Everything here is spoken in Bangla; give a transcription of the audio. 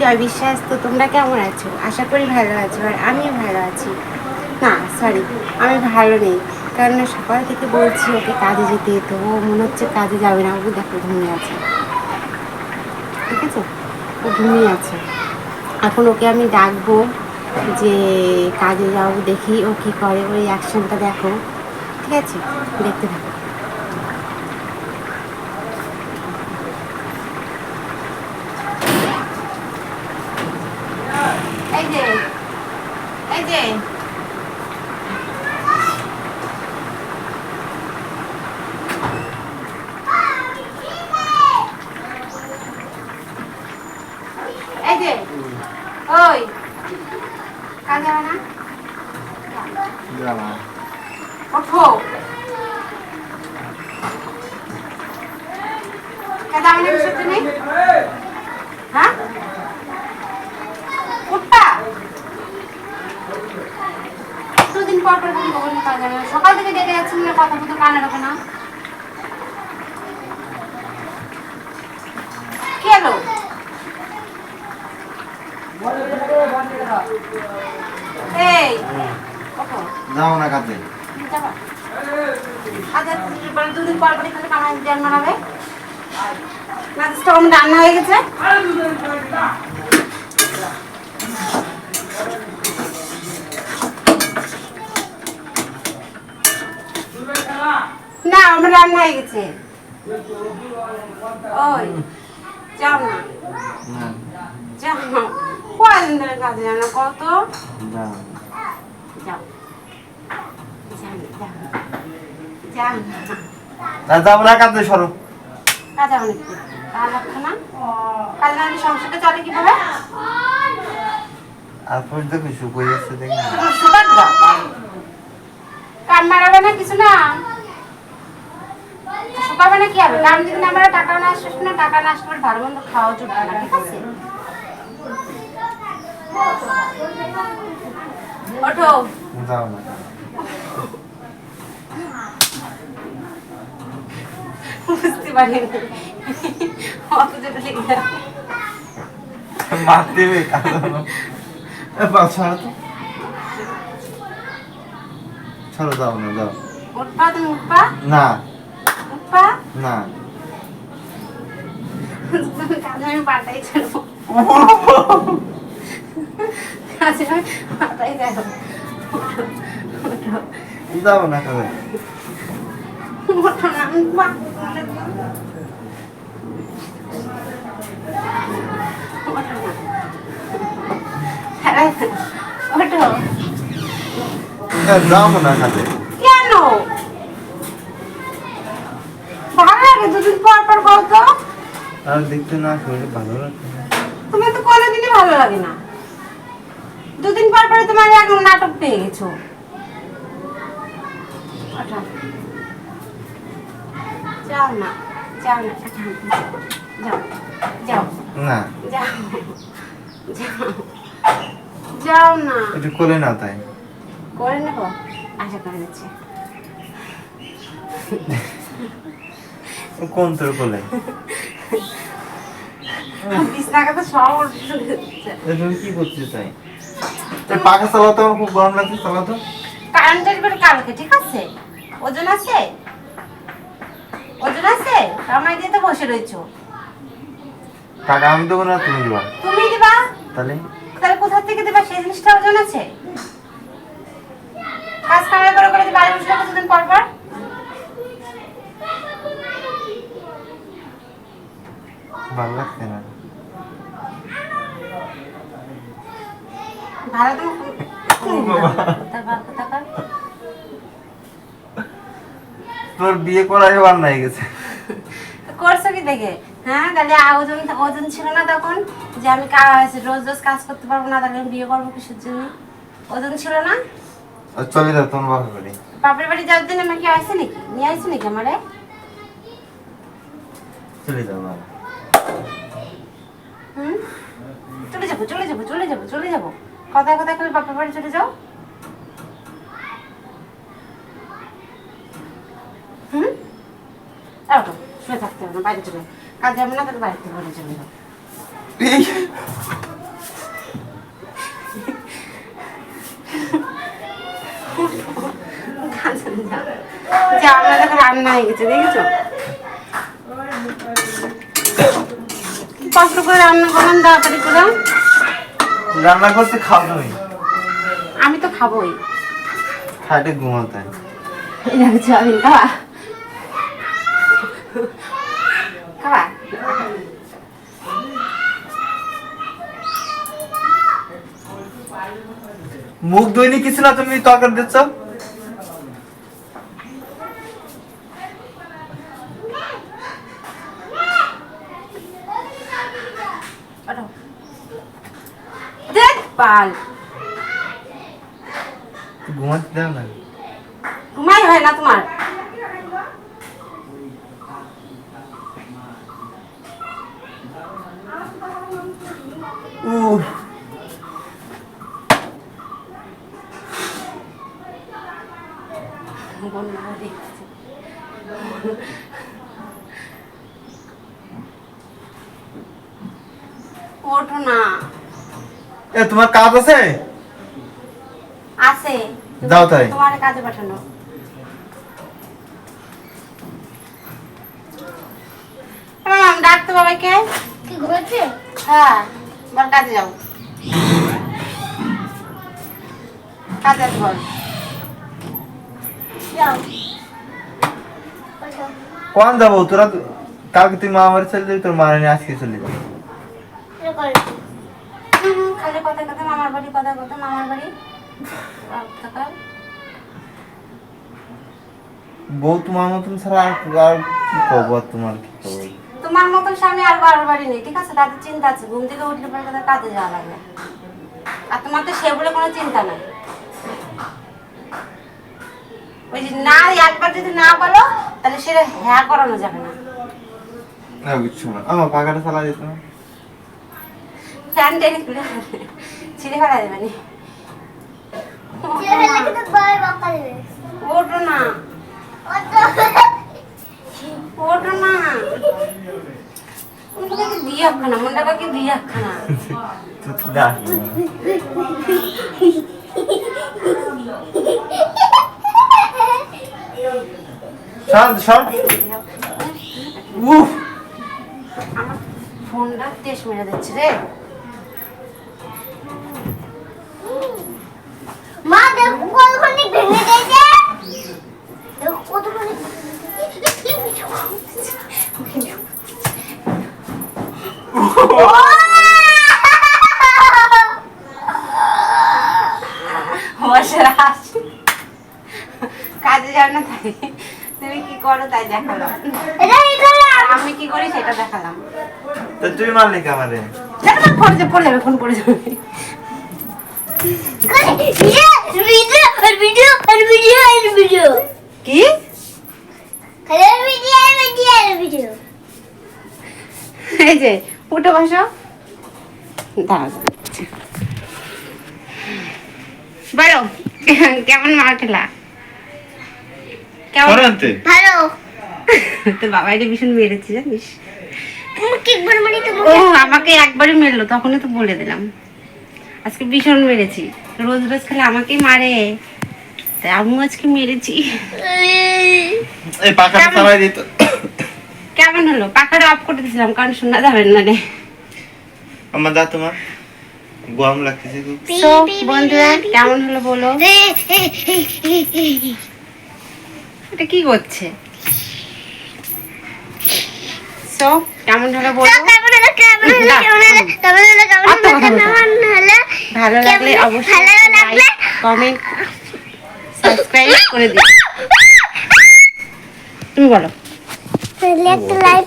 জয় বিশ্বাস তো তোমরা কেমন আছো? আশা করি ভালো আছো আর ভালো আছি। না সরি আমি ভালো নেই। কারণ সকাল থেকে বলছি ওকে কাজে যেতে, তো ও মনে হচ্ছে কাজে যাবে না। ওকে দেখো, ঘুমিয়ে আছে। ঠিক আছে? ও ঘুমিয়ে আছে। এখন ওকে আমি ডাকবো যে কাজে যাও, দেখি ও কি করে। ওই অ্যাকশনটা দেখো। ঠিক আছে? দেখতে থাকো এই যে এই যে এই যে ওই কাজ যাবে না যাও না ওঠো কাজ যাবে না নেই? হ্যাঁ? উঠবা? দুদিন পর পর বলব বলি কাজ সকাল থেকে ডেকে যাচ্ছি না কথা মতো কানে রাখো না। কি এই যাও না কাজে যাবা। আচ্ছা দুদিন পর পরই খালি কামাই জল মারাবে রান্না হয়ে গেছে। না আমার রান্না হয়ে গেছে। না। কত যাও যাও যাও না, যাও। না। যাও। না। না যাও না কাজে সরো কাজে অনেক কাজ লাগছে না কাজে না হলে সংসারটা চলে কীভাবে আর পরে দেখো শুকিয়ে যাচ্ছে দেখি। সুপার কান মারাবে না কিছু না? শুকাবে না কি হবে কারণ যদি আমরা টাকা না আসবে না টাকা না আসলে ভালো মন্দ খাওয়া জুটবে না ঠিক আছে? ওঠো। যাও না। বুঝতে যাবে। মার দেবে ছাড়ো তো। ছাড়ো যাও না যাও। উঠবা তুমি উঠবা না। উঠবা না। কাজে আমি পাঠাইছিল কাজে আমি পাঠাই দেখো যাও না কাজে। কেন ভালো লাগে দুদিন পর পর বলতো আর দেখতে না শরীরে ভালো লাগছে না তুমি তো কোনোদিনই ভালো লাগে না দুদিন পর পরে তোমার এখন নাটক পেয়ে গেছো ওঠো। যাও না যাও না যাও যাও না যাও যাও যাও না একটু কোলে না তাই করে নেব আশা করে কোন তোর কোলে? কি করছিস তাই? পাখা চালাতো আমার খুব গরম লাগছে চালাতো কারেন্ট আসবে কালকে ঠিক আছে? ওজন আছে? দিয়ে তো বসে টাকা আমি দেবো না তুমি দিবা। তুমি দিবা? তাহলে? তাহলে কোথা থেকে দিবা? সেই জিনিসটা ওজন আছে। কাজ কামাই করে করে বাড়ি দুদিন পর পর? ভালো লাগছে না। ভালো তো। তোর বিয়ে করাই বার নাই গেছে। দেখে। হ্যাঁ তাহলে ওজন ওজন ছিল না তখন যে আমি রোজ রোজ কাজ করতে পারব না তাহলে আমি বিয়ে করব কিসের জন্য? ওজন ছিল না? চলে যাও তোমার বাপের বাড়ি। বাপের বাড়ি যাওয়ার জন্য আমাকে আসছে নাকি? নিয়ে আসছে নাকি আমারে? চলে যাও বাবা। হুম? চলে যাব চলে যাব চলে যাব চলে যাব। কথায় কথায় করে বাপের বাড়ি চলে যাও। হুম? ওঠো, শুয়ে থাকতে হবে না বাইরে চলে কাজ যাবে না তাহলে বাড়িতে বলে চলে যাও। কাজে যাও। যে আমরা দেখো রান্না হয়ে গেছে দেখেছ? কষ্ট করে রান্না করলাম তাড়াতাড়ি করে রান্না করতে আমি তো খাবোই। খাটে ঘুমাতে এই দেখো চাউমিন খাবা খাবা মুখ ধুইনি কিছু না তুমি তরকারি দিচ্ছ। পাল। ঘুমাতে দাও না ঘুমাই হয় না তোমার? উহ। বন্ধুরা দেখছে। ওঠো না। এ তোমার কাজ আছে? আছে। যাও তাই। তোমার কাজে পাঠানো। ডাকতো বাবাকে? কি ঘুমাচ্ছে? হ্যাঁ বল কাজে যাও। কাজে আস বল। কোন যাব? তোরা কালকে তুই মা আমার চলে যাবি, তোর মা নিয়ে আজকে চলে যাবি। বউ তোমার মতন ছাড়া আর কি তোমার কি তোমার মতন স্বামী আর বাড়ি নেই, ঠিক আছে? তাদের চিন্তা আছে, ঘুম থেকে উঠলে পরে কাজে যাওয়া লাগবে আর তোমার তো সে বলে কোনো চিন্তা নাই। ওই যে না একবার যদি না বলো তাহলে সেটা হ্যাঁ করানো যাবে না। না কিছু না। আমার পাখাটা চালা যেত না ফ্যান টেনে খুলে ছিঁড়ে ফেলা যাবে না। বকা। ওঠো না। ওঠো। না। দিয়ে একখানা মুন্ডাকে দিয়ে একখানা শান্ত শান্ত উফ। ফোনটা তেজ মেরে দিচ্ছে রে। মা দেখো কতখানি ভেঙে দিয়েছে দেখো কতখানি কাজে যাও না তাই। তুমি কি করো তাই দেখালাম। আমি কি করি সেটা দেখালাম। তা তুই মারলি কে আমারে? দেখো পড়ে যাবে পড়ে যাবে ফোন পড়ে যাবে। ভিডিও ভিডিও আর ভিডিও আর ভিডিও আর ভিডিও কি? হ্যালো ভিডিও আর ভিডিও আর ভিডিও এই যে উঠে বসো। দাঁড়াও বলো কেমন মার খেলা কেমন? ভালো। তোর বাবা এটা ভীষণ মেরেছে জানিস? তোমাকে একবার মানে ও আমাকে একবারই মেরলো তখনই তো বলে দিলাম। আজকে ভীষণ মেরেছি। রোজ রোজ খেলে আমাকেই মারে। আমিও আজকে মেরেছি। কেমন? চালাই দিত। কেমন হলো? পাখাটা অফ করে দিয়েছিলাম কারণ শোনা যাবেন না রে। আমার দা তোমার। গরম লাগতেছে বন্ধুরা কেমন হলো বলো? এটা কি করছে? সো কেমন হলো বলো? ভালো লাগলে। অবশ্যই লাইক কমেন্ট সাবস্ক্রাইব করে দিও। তুমি বলো। একটা লাইক